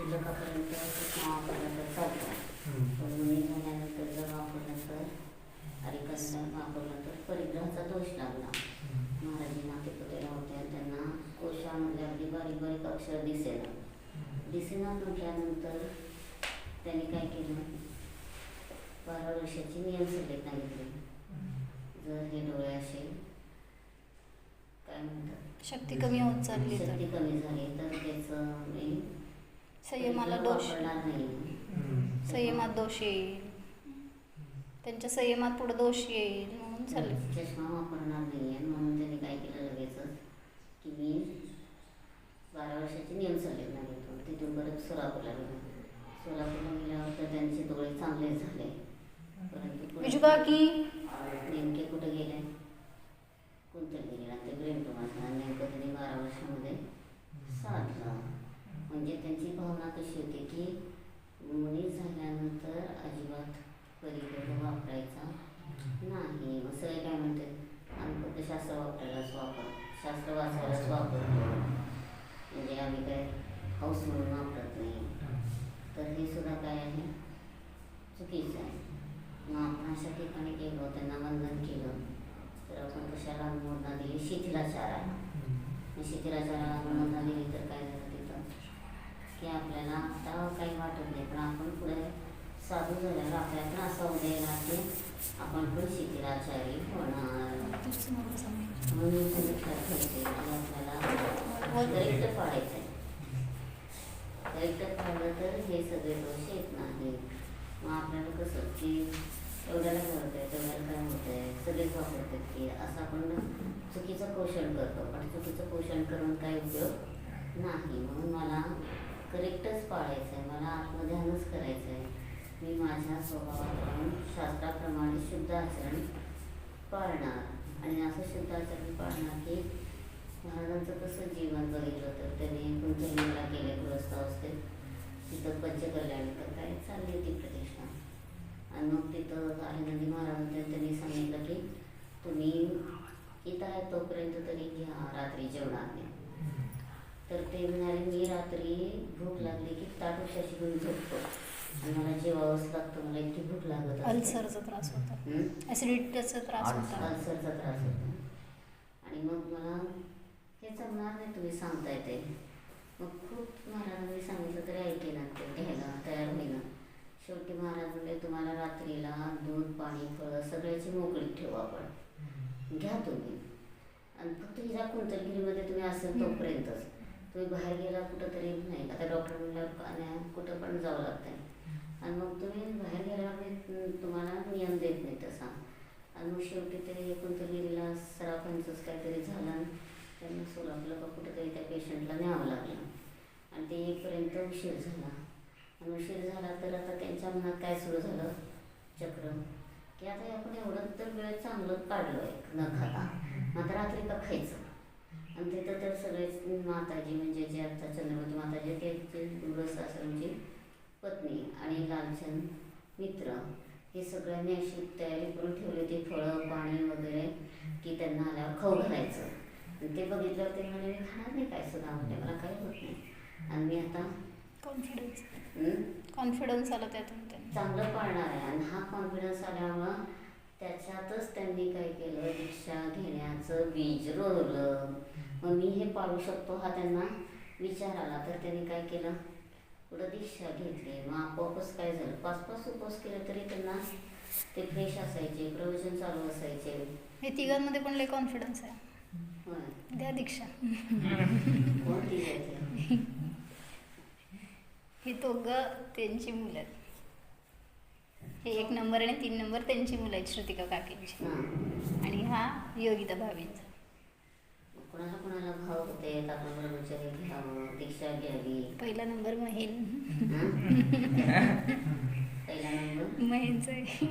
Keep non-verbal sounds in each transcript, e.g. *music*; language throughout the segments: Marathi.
शिल्लकापर्यंत नावापर्यंत चालतं हम्म. पण मी झाल्यानंतर जर वापरल्यानंतर अरिकंदन वापरल्यानंतर परिग्रहाचा दोष लागला. महाराजी माते पुतळ्या होत्या त्यांना कोशामधले अगदी बारीक बारीक अक्षर दिसेना. दिसेना म्हटल्यानंतर त्यांनी काय केलं? बारा वर्षाची नियम सल्लेख सांगितले जर हे डोळे असे काय म्हणतात? शक्ती कमी होत चालली शक्ती तर कमी झाली तर त्याचं मी संयमाला दोष. वापरणार नाही. संयमात दोष येईल. त्यांच्या संयमात पुढे दोष येईल म्हणून चालले. चष्मा वापरणार नाही आहे. म्हणून त्यांनी काय केलं लगेचच की मी बारा वर्षाची नियम सल्लेख घेतो तिथून परत सोलापूरला गेलो. सोलापूरला गेल्यावर तर त्यांचे डोळे चांगले झाले. परंतु पुढे काकी नेमके कुठे गेले कुंतलगिरीला ते ब्रेन टोमासला नेमकं त्यांनी बारा वर्षामध्ये साधलं म्हणजे कशी होती की मुली झाल्यानंतर अजिबात परिग्रह वापरायचा नाही. मग सगळे काय म्हणते आम्ही फक्त शास्त्र वापरायलाच वापर शास्त्र वाचायलाच वापरतो. म्हणजे आम्ही काय हौस म्हणून वापरत नाही. तर हे सुद्धा काय आहे? चुकीचं आहे. मग आपण अशा ठिकाणी गेलो त्यांना वंदन केलं तर आपण कशाला अनुमोदना दिली? शिथिलाचार आहे. आणि शिथिलाचाराला अनुमोदना दिली तर काय की आपल्याला आता काही वाटत नाही. पण आपण पुढे साधू झाल्यावर आपल्याला पण असा उद्या की आपण पण शिथिलाचारी होणार. म्हणून इथे लक्षात घ्यायचे की आपल्याला करेक्ट पाडायचं आहे. करेक्ट पाडलं तर हे सगळे दोष येत नाही मग आपल्याला कसं की एवढ्याला काय होतंय तेवढ्याला काय होतंय सगळेच वापरतात की असं आपण चुकीचं पोषण करतो पण चुकीचं पोषण करून काही उपयोग नाही. म्हणून मला करेक्टच पाळायचं आहे. मला आत्मध्यानच करायचं आहे. मी माझ्या स्वभावातून शास्त्राप्रमाणे शुद्ध आचरण पाळणार. आणि असं शुद्ध आचरण पाळणार की महाराजांचं कसं जीवन बघितलं तर त्यांनी कुंतलीला गेले गृहस्थावस्थेत तिथं पंचकल्याण तर काय चालली होती प्रतिष्ठा आणि मग तिथं आनंदी महाराज होते त्यांनी सांगितलं की तुम्ही इथं आहे तोपर्यंत तरी घ्या रात्री जेवणाने तर ते म्हणाले मी रात्री भूक लागली घेऊन झोपतो आणि मला जेवावंच लागतं मला इतकी भूक लागत असते. अल्सरचा त्रास होता. हं? ऍसिडिटीचा त्रास होता. अल्सरचा त्रास होतो. आणि मग मला हे जमणार नाही तुम्ही सांगताय ते मग खूप महाराजांनी सांगितलं तरी ऐके ना ते घ्यायला तयार होईना शेवटी महाराज म्हणले तुम्हाला रात्रीला दूध पाणी फळं सगळ्याची मोकळी ठेवू आपण. घ्या तुम्ही. आणि फक्त हिला कुंतलगिरीमध्ये तुम्ही असेल तोपर्यंतच. तुम्ही बाहेर गेला कुठं तरी नाही आता डॉक्टर म्हणल्यावर कुठं पण जावं लागतंय. आणि मग तुम्ही बाहेर गेल्यावर मी तुम्हाला नियम देत नाही तसा. आणि मग शेवटी तरी ते कुंतलगिरीला सराफांचंच काहीतरी झालं त्यांना सोलापूरला का कुठंतरी त्या पेशंटला न्यावं लागलं. आणि ते येईपर्यंत उशीर झाला. आणि उशीर झाला तर आता त्यांच्या मनात काय सुरू झालं? चक्र. की आता आपण एवढं तर वेळ चांगलं काढलं आहे न खाता मात्र रात्री का खायचं. आणि तिथं तर सगळेच माताजी म्हणजे जे आता चंद्रवती माताजी ते ते गृहस्थाश्रमची पत्नी आणि लालचंद मित्र. हे सगळ्यांनी अशी तयारी करून ठेवली होती फळं पाणी वगैरे की त्यांना आल्यावर खाऊ घालायचं. आणि ते बघितल्यावर ते म्हणे मी खाणार नाही काय सुद्धा म्हणजे मला काही होत नाही. आणि मी आता कॉन्फिडन्स कॉन्फिडन्स आला त्यातून चांगलं पाळणार आहे. आणि हा कॉन्फिडन्स आल्यामुळं त्याच्यातच त्यांनी काय केलं? दीक्षा घेण्याचं बीज रोवलं. मग मी हे पाळू शकतो हा त्यांना विचार आला. तर त्यांनी काय केलं? पुढं दीक्षा घेतली. मग आपोआपच काय झालं? पाच पाच उपवास केले तरी त्यांना ते फ्रेश असायचे प्रवचन चालू असायचे. हे तिघांमध्ये पण लय कॉन्फिडन्स आहे. द्या दीक्षा. कोण ती घ्यायचे हे दोघं त्यांची मुलं हे एक नंबर आणि तीन नंबर त्यांची मुलं आहेत श्रुतिका काकींची. हां. आणि हा योगिता भावींचा. कोणाला कोणाला भाव होते आपण ब्रह्मचर्य घ्यावं दीक्षा घ्यावी. पहिला नंबर महेल हं? पहिला नंबर? महेलचा आहे.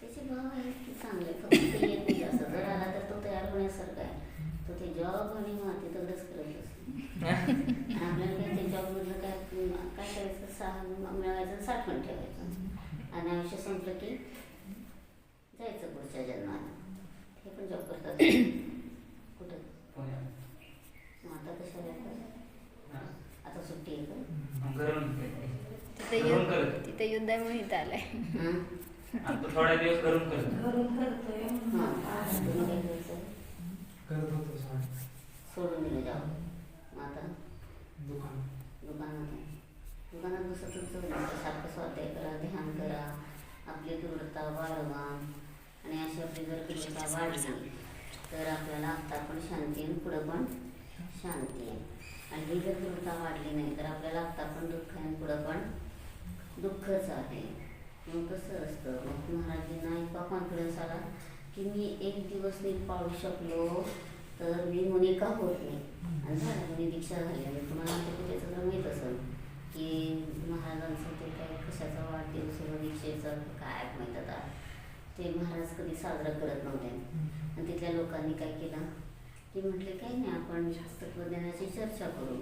त्याचे भाव आहेत की चांगले फक्त ते येत नाही असं जर आला तर तो तयार होण्यासारखा आहे. तो ते जॉब आणि माती तेवढंच करत असतो. *laughs* आपल्याला काय ते जॉबमधलं काय काय करायचं? सहा मिळवायचं साठवण ठेवायचं. आणि आयुष्य संपलं की जायचं पुढच्या जन्माला. हे पण जॉब करतात कुठं मग आता कशाला येतात? आता सुट्टी आहे का? गरम मुद्दाम इथं आलाय. हं? आता थोड्या दिवस करून करतो. हां. सोडून दिलं जावं मग आता? दुकान. दुकानात बसत तुमचं सारखं करा आपली दृढता वाढवा आणि अशी आपली जर तीव्रता वाढली तर आपल्याला आत्ता पण शांती आणि पुढं पण शांती आहे. आणि ही जर दृढता वाढली नाही तर आपल्याला आत्ता पण दुःख आहे आणि पुढं पण दुःखच आहे. मग कसं असतं? मग महाराजांना इतका कॉन्फिडन्स आला की मी एक दिवस नीट पाळू शकलो तर मी मुनिका होत नाही? आणि झालं दीक्षा झाली. आणि तुम्हाला कुठे कुठेच तर माहीत असेल. की महाराजांचं ते काय कशाचा वाढदिवस व दीक्षेचं काय माहीत आता. ते महाराज कधी साजरा करत नव्हते. आणि तिथल्या लोकांनी काय केलं? की म्हटले काही नाही आपण तत्वज्ञानाची चर्चा करू.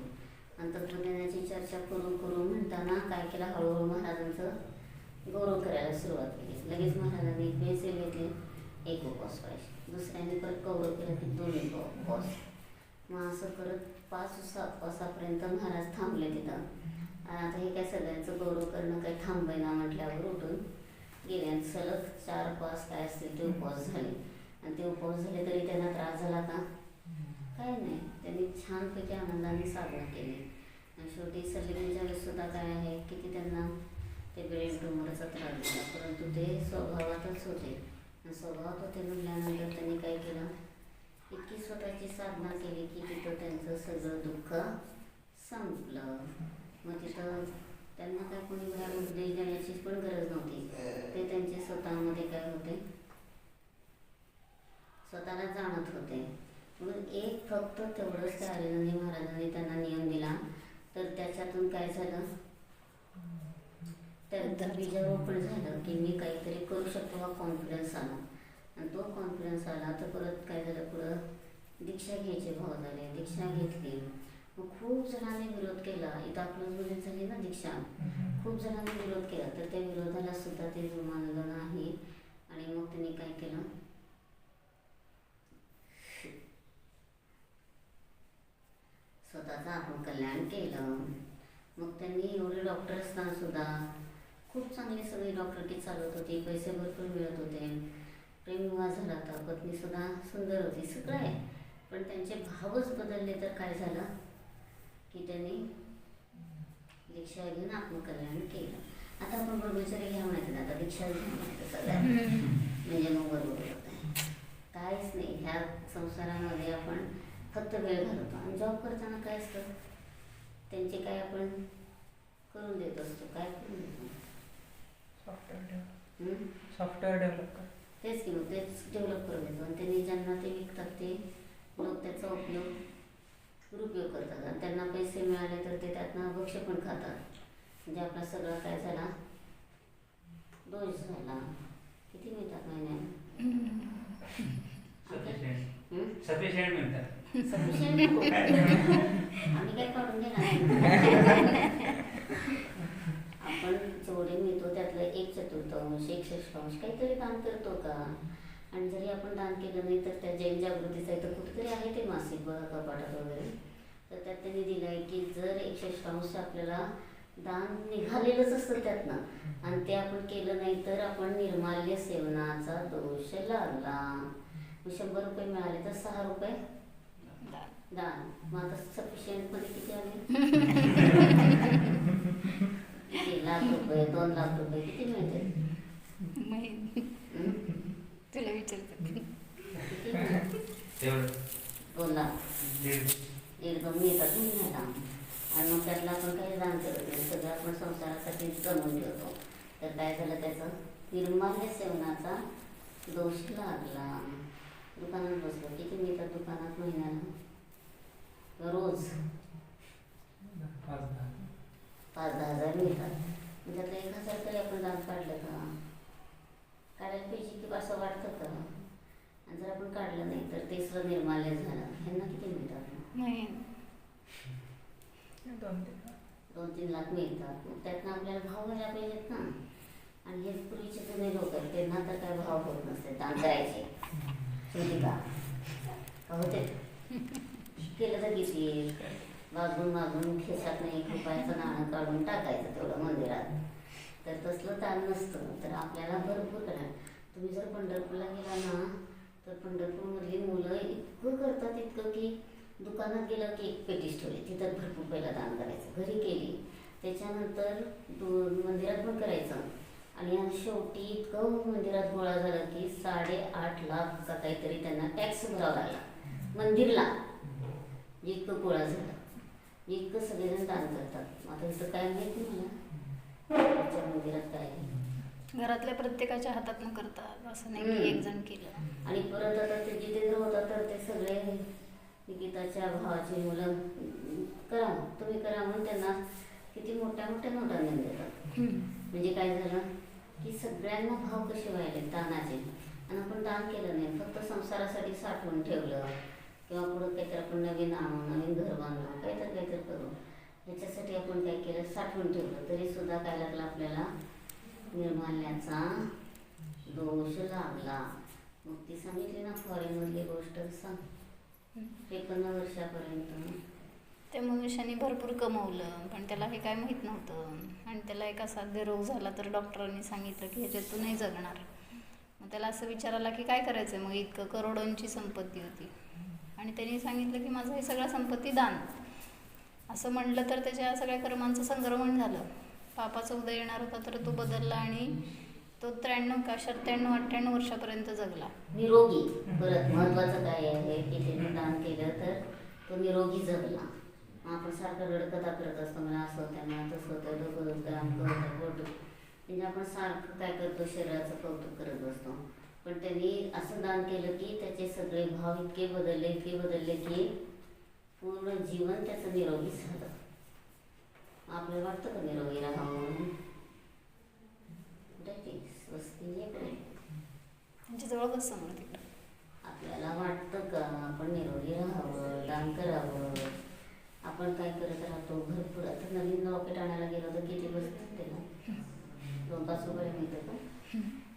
आणि तत्वज्ञानाची चर्चा करून करून म्हणताना काय केलं? हळूहळू महाराजांचं गौरव करायला सुरुवात केली. लगेच महाराजांनी एक पेन्सिल घेतली. एक उपवास पाहिजे दुसऱ्याने परत गौरव केला की दोन उपवास. मग असं करत पाच सात उपवासापर्यंत महाराज थांबले तिथं. आता हे काय सगळ्यांचं गौरव करणं काही थांबेना म्हटल्यावर उठून. गेले आणि सलग चार उपवास काय असतील ते उपवास झाले. आणि ते उपवास झाले तरी त्यांना त्रास झाला का? काय नाही. त्यांनी छानपैकी आनंदाने साधना केली. आणि शेवटी सल्लिमेंच्या वेळेस सुद्धा काय आहे की ती त्यांना ते ब्रेड डोंगराचा त्रास झाला. परंतु ते स्वभावातच होते. आणि स्वभावात होते म्हटल्यानंतर त्यांनी काय केलं? इतकी स्वतःची साधना केली की तिथं त्यांचं सगळं दुःख संपलं. मग तिथं त्यांना काय कोणी बाहेर देण्याची पण गरज नव्हती. ते त्यांचे स्वतःमध्ये काय होते? स्वतःला जाणत होते. म्हणून एक फक्त तेवढंच त्या हरिनंदी महाराजांनी त्यांना नियम दिला. तर त्याच्यातून काय झालं? त्यांचं बीजारोपण झालं की मी काहीतरी करू शकतो हा कॉन्फिडन्स आला. आणि तो कॉन्फिडन्स आला तर परत काय झालं? पुढं दीक्षा घ्यायचे भाव झाले. दीक्षा घेतली. मग खूप जणांनी विरोध केला. इथं आपलं झाली ना दीक्षा खूप जणांनी विरोध केला. तर त्या विरोधाला सुद्धा ते जुमानलं नाही. आणि मग त्यांनी काय केलं? स्वतःचं आत्मकल्याण केलं. मग त्यांनी एवढे डॉक्टर असताना सुद्धा खूप चांगली सगळी डॉक्टरकी चालत होती. पैसे भरपूर मिळत होते. प्रेमविवाह झाला होता. पत्नी सुद्धा सुंदर होती. सगळं आहे. पण त्यांचे भावच बदलले तर काय झालं? की त्यांनी दीक्षा घेऊन आत्मकल्याण केलं. आता आपण ब्रह्मचर्य घ्या माहिती ना आता दीक्षा घ्या माहिती सगळ्या म्हणजे मग बरोबर होत आहे काहीच नाही. ह्या संसारामध्ये आपण फक्त वेळ घालवतो. आणि जॉब करताना काय असतं? त्यांचे काय आपण करून देत असतो? काय करून देतो सॉफ्टवेअर डेव्हलप हं? सॉफ्टवेअर डेव्हलप कर तेच की मग तेच डेव्हलप करून देतो आणि त्यांनी ज्यांना ते विकतात ते लोक त्याचा उपयोग दुरुपयोग करतात. आणि त्यांना पैसे मिळाले तर ते त्यातनं भक्ष्य पण खातात. म्हणजे आपला सगळा काय झाला? दोष झाला. किती मिळतात सफिशियंट नको. आम्ही काय काढून घेणार आपण जेवढे मिळतो त्यातलं एक चतुर्थांश एक षष्ठांश काहीतरी दान करतो का? आणि जरी आपण दान केलं नाही तर त्या जैन जागृतीचं इथं कुठेतरी आहे ते मासिक बघा कपाटात वगैरे. तर त्यात त्यांनी दिलं आहे की जर एक षष्ठांश आपल्याला दान निघालेलंच असतं त्यातनं आणि ते आपण केलं नाही तर आपण निर्माल्य सेवनाचा दोष लागला मग शंभर रुपये मिळाले तर सहा रुपये दान. मग आता सफिशियंटमध्ये किती आले? *laughs* किती लाख रुपये दोन लाख रुपये किती मिळते माहित- हं? दोन महिन्याला आणि मग त्यातला आपण काही दान करत नाही म्हणजे सगळं आपण संसारासाठी जमून ठेवतो. तर काय झालं त्याचं? निर्माल्य सेवनाचा दोष लागला. दुकानात बसलो. किती मिळतात दुकानात? महिन्याला? रोज. पाच दहा. पाच दहा हजार मिळतात म्हणजे आता एक हजार तरी आपण दान काढलं का? काढायला पाहिजे की असं वाटतं का आणि जर आपण काढलं नाही तर तेसरं निर्माल्य झालं. ह्यांना किती मिळतात माहीत. दोन तीन दोन तीन लाख मिळतात. मग त्यातनं आपल्याला भाव घ्यायला पाहिजेत ना. आणि हे पूर्वीचे जुने लोक आहेत त्यांना तर काय भाव होत नसते. दान करायचे का होते? केलं तर किती मागून मागून खिशात एक रुपयाचं नाणं काढून टाकायचं तेवढं मंदिरात. तर तसलं ताण नसतं तर आपल्याला भरपूर करा. तुम्ही जर पंढरपूरला गेला ना तर पंढरपूरमधली मुलं इतकं करतात इतकं की दुकानात गेलं की एक पेटीस ठेवली तिथं भरपूर पहिला दान करायचं. घरी केली. त्याच्यानंतर दोन मंदिरात पण करायचं. आणि शेवटी इतकं मंदिरात गोळा झाला की साडेआठ लाखचा काहीतरी त्यांना टॅक्स भरावा लागला. मंदिरला. इतकं गोळा झाला. इतकं सगळेजण दान करतात. आता इथं काय माहिती मला? आहे. घरातल्या प्रत्येकाच्या हातातून करतात असं नाही. की एक जण केलं. आणि परत आता ते जितेंद्र होता तर ते सगळे निकिताच्या भावाची मुलं "अं, करा तुम्ही करा म्हणून त्यांना किती मोठ्या मोठ्या नोटा नेऊन देतात म्हणजे काय झालं की सगळ्यांना भाव कसे व्हायले दानाचे? आणि आपण दान केलं नाही फक्त संसारासाठी साठवून ठेवलं. किंवा पुढं काहीतरी आपण नवीन आणू नवीन घर बांधू काहीतरी काहीतरी करू याच्यासाठी आपण काय केलं? साठवून ठेवलं. तरी सुद्धा काय लागलं आपल्याला? निर्माल्याचा दोष लागला. मग ती सांगितली ना फॉरेनमधली गोष्ट सांग. त्रेपन्न वर्षापर्यंत. त्या मनुष्याने भरपूर कमवलं पण त्याला हे काय माहीत नव्हतं. आणि त्याला एक असाध्य रोग झाला तर डॉक्टरांनी सांगितलं की ह्याच्यात तू नाही जगणार. मग त्याला असं विचारायला की काय करायचं मग इतकं करोडोंची संपत्ती होती. आणि त्यांनी सांगितलं की माझं हे सगळं संपत्ती दान. असं म्हणलं तर त्याच्या सगळ्या कर्मांचं संक्रमण झालं. पापाचा उदय येणार होता तर तो बदलला आणि तो त्र्याण्णव का सत्त्याण्णव अठ्ठ्याण्णव वर्षापर्यंत जगला. निरोगी. परत महत्वाचं काय आहे? की त्यांनी दान केलं तर तो निरोगी जगला. मग आपण सारखं रडकथा करत असतो मला असं होतं मला तसं होतं डोकं दुखतं अमकं म्हणजे आपण सारखं काय करतो? शरीराचं कौतुक करत असतो. पण त्यांनी असं दान केलं की त्याचे सगळे भाव इतके बदलले इतके बदलले की पूर्ण जीवन त्याचं निरोगी झालं. आपल्याला वाटतं का निरोगी राहावं? म्हणून स्वस्ती आहे का? नाही? त्यांच्याजवळ बस समोर तिकडं. आपल्याला वाटतं का आपण निरोगी राहावं दान करावं? आपण काय करत राहतो? भरपूर आता नवीन रॉकेट आणायला गेलो तर किती बसतात ते ना? दोन पाच रुपये मिळतं का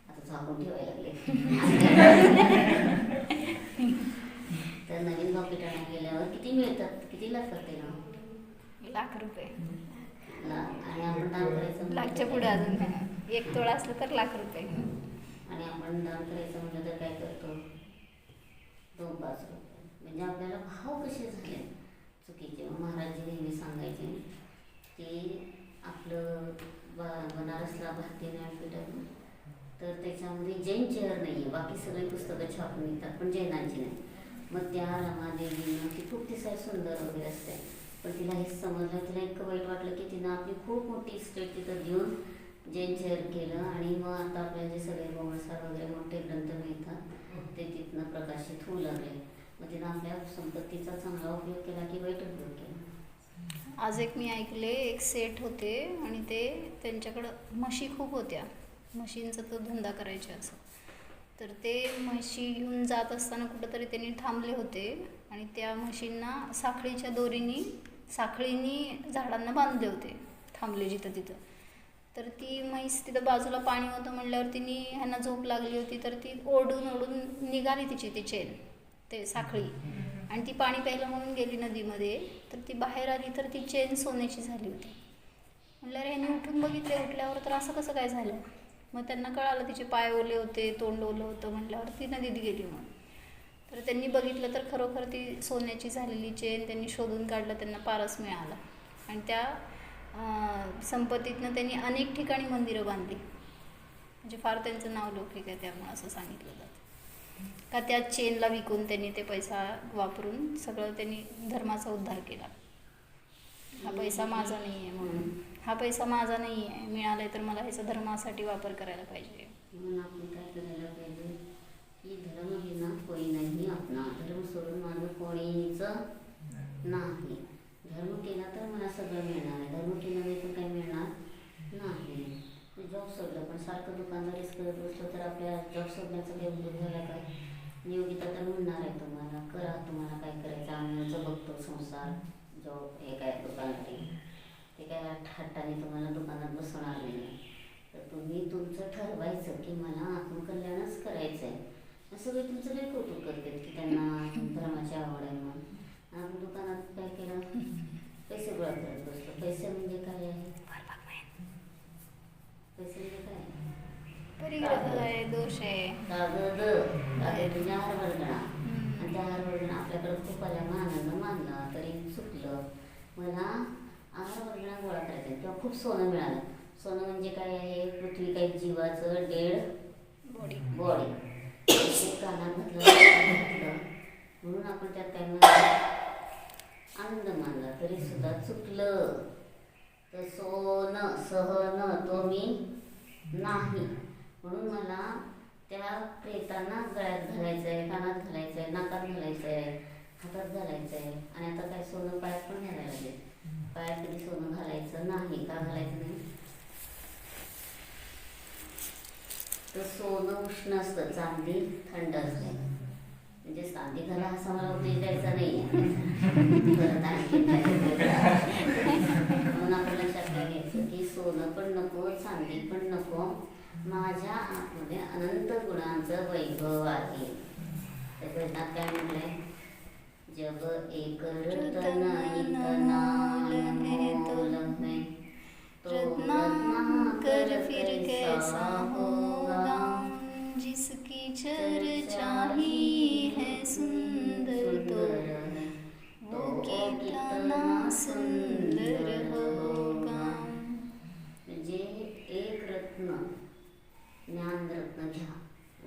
आता झाकून ठेवायला लागले *laughs* तर नवीन रॉकेट आणायला गेल्यावर किती मिळतात किती लागतात ते ना. लाख रुपये. आणि आपण दान करायचं लाखच्या पुढे? अजून एक तोळा असलं तर लाख रुपये. आणि आपण दान करायचं म्हटलं तर काय करतो? दोन पाच रुपये. म्हणजे आपल्याला भाव कसे झाले? चुकीचे. मग महाराजजी नेहमी सांगायचे की आपलं बा बनारसला भारतीय ज्ञानपीठ आहे ना, तर त्याच्यामध्ये जैन चेअर नाही आहे बाकी सगळी पुस्तकं छापून निघतात पण जैनांची नाही. मग त्या रमादेवीनं ती खूप दिसाय सुंदर वगैरे असते. पण तिला हे समजलं तिला इतकं वाईट वाटलं की तिनं आपली खूप मोठी स्टेट तिथं देऊन जैन चेअर केलं आणि मग आता आपल्याला जे सगळे गोवळसार वगैरे मोठे ग्रंथ मिळतात ते तिथनं प्रकाशित होऊ लागले. मग तिनं आपल्या संपत्तीचा चांगला उपयोग केला की वाईट उपयोग केला. आज एक मी ऐकले एक सेट होते आणि ते त्यांच्याकडं म्हशी खूप होत्या. म्हशींचा तो धंदा करायचे असं. तर ते म्हशी घेऊन जात असताना कुठंतरी त्यांनी थांबले होते. आणि त्या म्हशींना साखळीच्या दोरीनी साखळीनी झाडांना बांधले होते थांबले जिथं तिथं. तर ती म्हैस तिथं बाजूला पाणी होतं म्हणल्यावर तिने ह्यांना झोप लागली होती तर ती ओढून ओढून निघाली तिची ती चेन ते साखळी. आणि ती पाणी प्यायला म्हणून गेली नदीमध्ये तर ती बाहेर आली तर ती चेन सोन्याची झाली होती. म्हणल्यावर ह्यांनी उठून बघितले उठल्यावर तर असं कसं काय झालं? मग त्यांना कळालं तिचे पाय ओले होते तोंड ओलं होतं म्हटल्यावर ती नदीत गेली म्हणून तर त्यांनी बघितलं तर खरोखर ती सोन्याची झालेली चेन त्यांनी शोधून काढलं त्यांना पारस मिळाला. आणि त्या संपत्तीतनं त्यांनी अनेक ठिकाणी मंदिरं बांधली. म्हणजे फार त्यांचं नाव लौकिक आहे त्यामुळं असं सांगितलं जातं. का त्या चेनला विकून त्यांनी ते पैसा वापरून सगळं त्यांनी धर्माचा उद्धार केला. हा पैसा माझा नाही आहे म्हणून. हा पैसा माझा नाही आहे मिळाला आहे तर मला ह्याचा धर्मासाठी वापर करायला पाहिजे. म्हणून आपण काय करायला पाहिजे. की धर्म हे ना कोणी नाही. आपला धर्म सोडून माझं कोणीच नाही. धर्म केला तर मला सगळं मिळणार. आहे धर्म केला नाही तर काही मिळणार नाही. जॉब सोडलं. पण सारखं दुकानदारीच करत बसलो तर आपल्या जॉब सोडण्याचं काही उपयोग झाला का? नियोगिता तर म्हणणार आहे तुम्हाला. करा तुम्हाला काय करायचं. आम्ही बघतो संसार. जॉब हे काय दुकानदारी. ते काय हट्टाने तुम्हाला दुकानात बसवणार नाही. तर तुम्ही तुमचं ठरवायचं की मला आत्मकल्याणच करायचं आहे सगळे तुमचं लई कौतुक करतात की त्यांना धर्माची आवड आहे म्हणून. आपण दुकानात काय केलं? पैसे गोळा करत बसतो पैसे म्हणजे काय आहे? पैसे दोष आहे. कागद. कागद म्हणजे आणि हम्म. त्या हरवळगणा आपल्याकडे खूप आल्या. आनंद मानला तरी चुकलं मला हरवळगणा गोळा करायचा आहे किंवा खूप सोनं मिळालं. सोनं म्हणजे काय आहे? पृथ्वी काही जीवाचं डेड बॉडी बॉडी कानात घातलं घातलं. म्हणून आपण त्यात काय म्हणतो? आनंद मानला. तरी सुद्धा चुकलं. तर सोनं सहन तो मी नाही. म्हणून मला त्या प्रेतांना गळ्यात घालायचं आहे कानात घालायचं आहे नाकात घालायचं आहे हातात घालायचं आहे आणि आता काय सोनं पायात पण घालायला लागले. पायात कधी सोनं घालायचं नाही का घालायचं नाही? तर सोनं उष्ण असतं चांदी थंड असते. म्हणजे चांदी घाला असा मला उद्देश द्यायचा नाही. म्हणून आपण लक्षात घ्यायचं की सोनं पण नको चांदी पण नको. माझ्या आतमध्ये अनंत गुणांचं वैभव आहे. त्या भजनात काय म्हटलंय? जग एक तो रत्नाकर फिर कैसा होगा जिसकी ही है सुंदर तो वो कितना सुंदर होगा म्हणजे एक रत्न, ज्ञान रत्न घ्या,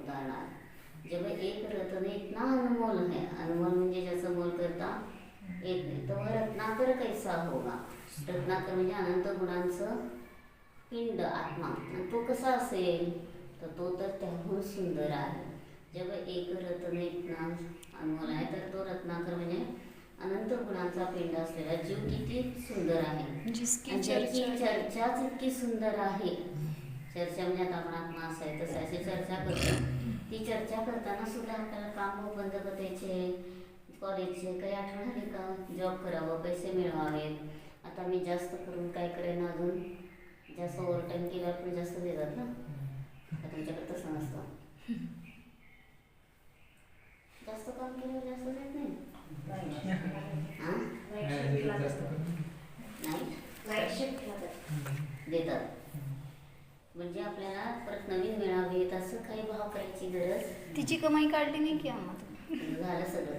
उदाहरणार्थ. जब एक रत्न इतना अनमोल है अनमोल म्हणजे ज्याचं मोल करता येत नाही. तो रत्नाकर कैसा होगा? रत्नाकर म्हणजे अनंत गुणांचं पिंड आत्मा. आणि तो कसा असेल? तर तो तर त्याहून सुंदर आहे. जब एक रत्न इतना अनमोल आहे तर तो रत्नाकर म्हणजे अनंत गुणांचा पिंड असलेला जीव किती सुंदर आहे. ज्याची चर्चा चर्चाच इतकी सुंदर आहे. चर्चा म्हणजे आता आपण आत्मा असं आहे तसं अशी चर्चा करतो. ती चर्चा करताना सुद्धा आपल्याला काम बंद करायचे कॉलेजचे काही आठवण आली का? जॉब करावं पैसे मिळवावेत आता मी जास्त करून काय करेन अजून? जास्त ओव्हरटाईम केल्यावर पण जास्त देतात ना? का तुमच्याकडे तसं नसतं. जास्त काम केल्यावर जास्त देत हां. नाही देतात. म्हणजे आपल्याला परत नवीन मिळावेत असं काही भाव करायची गरज तिची कमाई काढली नाही की आम्हा झालं सगळं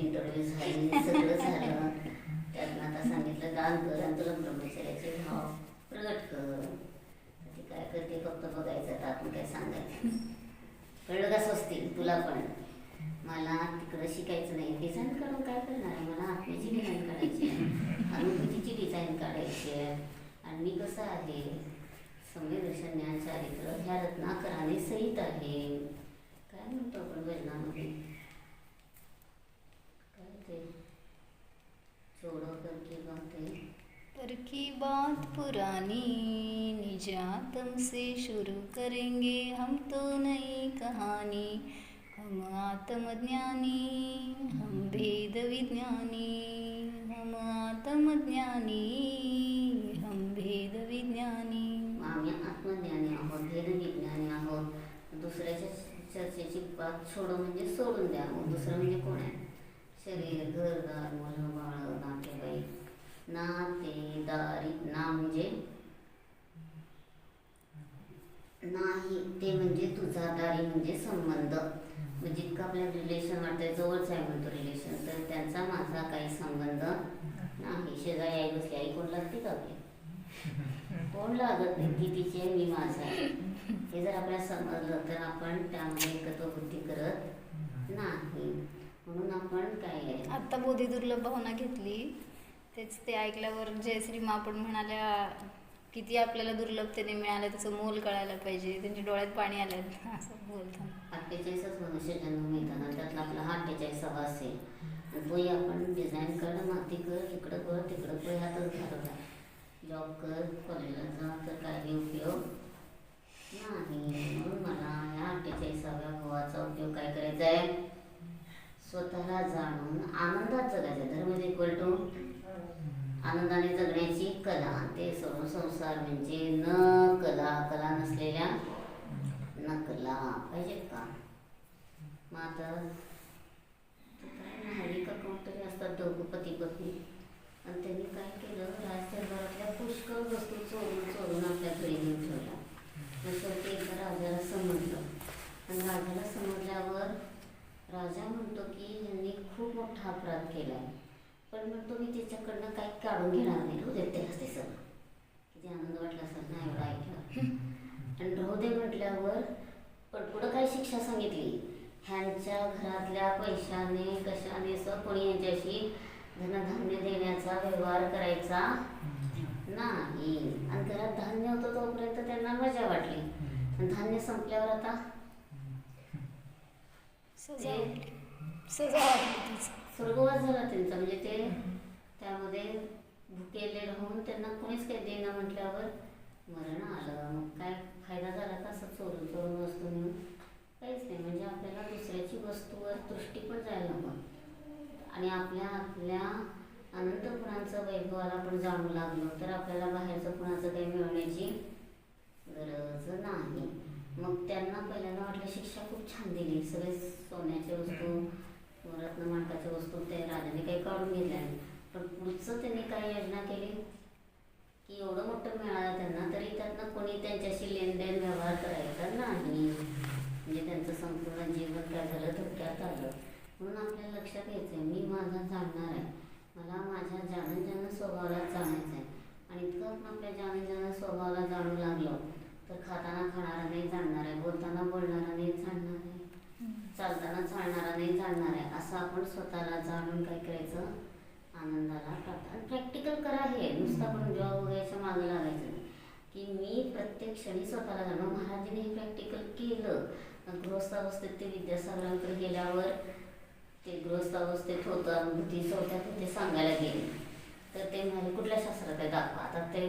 इंटरव्ह्यू झाली सगळं झालं. त्यातनं आता सांगितलं दान कर आणि तुला ब्रह्मचर्याचे भाव प्रगट कर. ती काय करते फक्त बघायचं आता आपण काय सांगायचं. कळलं का स्वस्ती? तुला पण. मला तिकडं शिकायचं नाही. डिझाईन काढून काय करणार आहे? मला आत्म्याची डिझाईन काढायची आहे. अनुभूतीची डिझाईन काढायची आहे. आणि मी कसं आहे? संवेदर्शन ज्ञान चारित्र ह्या रत्नाकराने सहित आहे काय बातें. पुरानी निजातम से शुरू करेंगे हम तो नई कहानी। हम आत्मज्ञानी, हम भेद विज्ञानी हम आत्मज्ञानी, हम भेद विज्ञानी आम्ही आत्मज्ञानी आहोत भेदविज्ञानी आहोत. दुसऱ्याच्या चर्चेची बात सोडो म्हणजे सोडून द्या. दुसरं म्हणजे कोण आहे? शरीर घरदार मुलं बाळ नातेवाईक. नातेदारी ना म्हणजे? नाही ते म्हणजे तुझा दारी म्हणजे संबंध. म्हणजे जितकं आपल्या रिलेशन वाटतं जवळच आहे म्हणतो रिलेशन तर त्यांचा माझा काही संबंध नाही. शेजारी आई बसली आई कोण लागते का आपली? कोण लागत नाही ती तिची आहे मी माझा. हे जर आपल्याला समजलं तर आपण त्यामध्ये एकत्व बुद्धी करत नाही. म्हणून आपण काय आत्ता बोधी दुर्लभ भावना घेतली. तेच ते ऐकल्यावर जयश्री आपण म्हणाल्या किती आपल्याला दुर्लभतेने मिळालं त्याचं मोल कळायला पाहिजे. त्यांच्या डोळ्यात पाणी आलं. *laughs* असं बोलताना अठ्ठेचाळीसच मनुष्य जन्म मिळतात आणि त्यातला आपला हा अठ्ठेचाळीसावा असेल. तोही आपण डिझाईन कर माती कर इकडं कर तिकडं कर ह्यातच घालत आहे. जॉब कर कॉलेजला जा तर काही उपयोग नाही म्हणून मला या अठ्ठेचाळीसाव्या भावाचा उपयोग काय करायचा आहे स्वतःला जाणून आनंदात जगायचं धर्म इक्वल टू आनंदाने जगण्याची कला ते सर्व संसार म्हणजे न कला. कला नसलेल्या नकला पाहिजेत का मग आता ते काय का कोणतरी असतात दोघं पती पत्नी आणि त्यांनी काय केलं? राजदरबारातल्या पुष्कळ वस्तू चोरून चोरून आपल्या घरी घेऊन ठेवल्या. नंतर ते एका राजाला समजलं. आणि राजाला समजल्यावर राजा म्हणतो की यांनी खूप मोठा अपराध केला आहे. पण म्हणतो मी त्याच्याकडनं काही काढून घेणार नाही. राहू दे ते सगळं. किती आनंद वाटला असेल ना एवढा ऐकलं आणि राहू दे म्हटल्यावर पण पुढं काय शिक्षा सांगितली? ह्यांच्या घरातल्या पैशाने कशाने असं कोणी यांच्याशी धनधान्य देण्याचा व्यवहार करायचा नाही. आणि घरात धान्य होतं तोपर्यंत त्यांना मजा वाटली. आणि धान्य संपल्यावर आता स्वर्गवास झाला त्यांचा म्हणजे ते त्यामध्ये भुकेले राहून त्यांना कोणीच काही देणं म्हटल्यावर मरण आलं. मग काय फायदा झाला का असं चोरून चोरून वस्तू नेऊन काहीच नाही. म्हणजे आपल्याला दुसऱ्याची वस्तूवर दृष्टी पण जायला मग आणि आपल्या आपल्या अनंतपुरांचं वैभवाला आपण जाणू लागलो. तर आपल्याला बाहेरचं कुणाचं काही मिळवण्याची गरज नाही. मग त्यांना पहिल्यांदा वाटलं शिक्षा खूप छान दिली. सगळे सोन्याच्या वस्तू रत्न माणकाच्या वस्तू ते राजाने काही काढून घेतल्या पण पुढचं त्यांनी काय योजना केली? की एवढं मोठं मिळालं त्यांना तरी त्यातनं कोणी त्यांच्याशी लेनदेन व्यवहार करायचा नाही. म्हणजे त्यांचं संपूर्ण जीवन काय झालं? धोक्यात आलं. म्हणून आपल्याला लक्षात घ्यायचं आहे मी माझा जाणणार आहे. मला माझ्या जाणून स्वभावाला जाणायचं आहे आणि इतकंच आपल्या जाणून स्वभावाला जाणू लागलो तर खाताना खाणारा नाही जाणणार आहे बोलताना बोलणारा नाही जाणणार आहे. चालताना चालणारा नाही जाणणार आहे असं आपण स्वतःला जाणून काय करायचं? आनंदाला प्राप्त आणि प्रॅक्टिकल करा हे नुसतं आपण जॉब वगैरेच्या मागं लागायचं की मी प्रत्येक क्षणी स्वतःला जाणू. महाराजांनी हे प्रॅक्टिकल केलं. गृहस्थावस्थेत ते विद्यासागरांकडे गेल्यावर ते गृहस्थावस्थेत होतं अनुभूती चौथ्यात होते सांगायला गेले. तर ते म्हणाले कुठल्या शास्त्रात आहे दाखवा? आता ते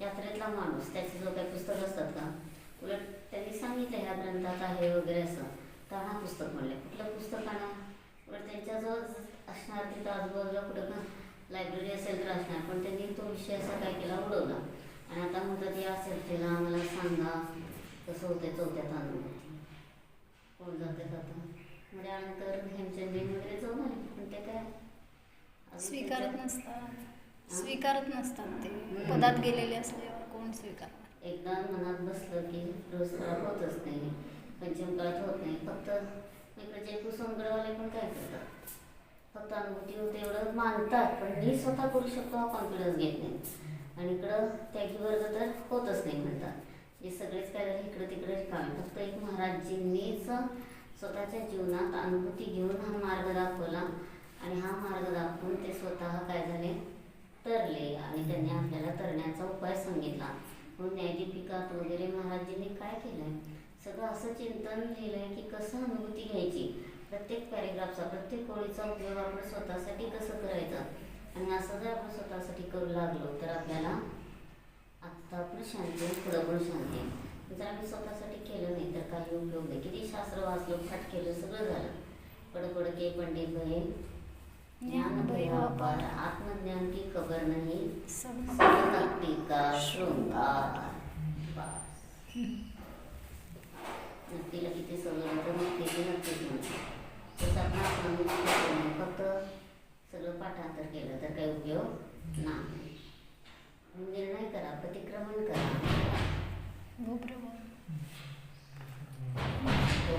यात्रेतला माणूस त्याचे जो काही पुस्तक असतात का उलट त्यांनी सांगितलं ह्या ग्रंथात आहे वगैरे असं. तर हा पुस्तक म्हणलं कुठलं पुस्तक आणा? उलट त्यांच्याजवळ असणार तिथं आजूबाजूला कुठं का लायब्ररी असेल तर असणार पण त्यांनी तो विषय असा काय केला उडवला. आणि आता म्हणतात या असेल मला सांगा. कसं होतं चौथ्यात तांदूळ. कोण जाते आता? म्हणजे त्यानंतर हेमचंदी वगैरे जाऊन आले पण ते काय स्वीकारत नसतात. स्वीकारत नसतात ते. पदात गेलेले असल्यावर कोण स्वीकारणार एकदा मनात बसलं की रोज खराब होतच नाही. पंचम काळात होत नाही. फक्त इकडे कुसुमगडवाले पण काय करतात? फक्त अनुभूती होते एवढं मानतात पण मी स्वतः करू शकतो हा कॉन्फिडन्स घेत नाही. आणि इकडं त्यागी वर्ग तर होतच नाही म्हणतात. हे सगळेच काय इकडं तिकडे काम. फक्त एक महाराजजींनीच स्वतःच्या जीवनात अनुभूती घेऊन हा मार्ग दाखवला आणि हा मार्ग दाखवून ते स्वतः काय झाले? तरले आणि त्यांनी आपल्याला तरण्याचा उपाय सांगितला. म्हणून न्यायदीपिकात वगैरे महाराजांनी काय केलंय सगळं असं चिंतन लिहिलंय की कसं अनुभूती घ्यायची? प्रत्येक पॅरेग्राफचा प्रत्येक ओळीचा उपयोग आपण स्वतःसाठी कसं करायचा? आणि असं जर आपण स्वतःसाठी करू लागलो तर आपल्याला आत्ता पण शांती पुढं पण शांती. जर आम्ही स्वतःसाठी केलं नाही तर काही उपयोग नाही किती शास्त्र वाचलं पाठ केलं सगळं झालं. पड पड के पंडित भये ज्ञान भय अपार आत्मज्ञान की खबर नाही सतभक्ती का शृंगार. नक्कीला किती सगळं तर नक्की नक्कीच म्हणतो तसं आपण आपण. फक्त सगळं पाठांतर केलं तर काही उपयोग नाही. निर्णय करा प्रतिक्रमण करा. प्रभू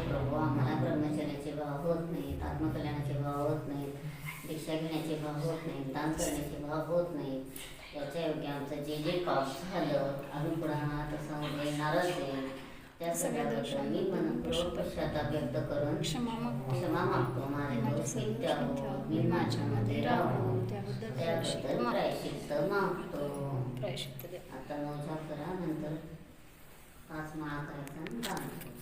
प्रभू आम्हाला ब्रह्मचर्याचे भाव होत नाहीत आत्मकल्याणाचे भाव होत नाहीत दीक्षा घेण्याचे भाव होत नाहीत दान करण्याचे भाव होत नाहीत याच्या योग्य आमचं जे जे पाप झालं आम्ही पुढं तसं येणारच आहे त्या सगळ्या सगळ्याबद्दल मी मनपूर्वक पश्चाताप व्यक्त करून क्षमा मागतो माझे नित्य मी. माझ्यामध्ये राहू त्याबद्दल त्याबद्दल मागतो. आता नवजा करा नंतर पाच माळा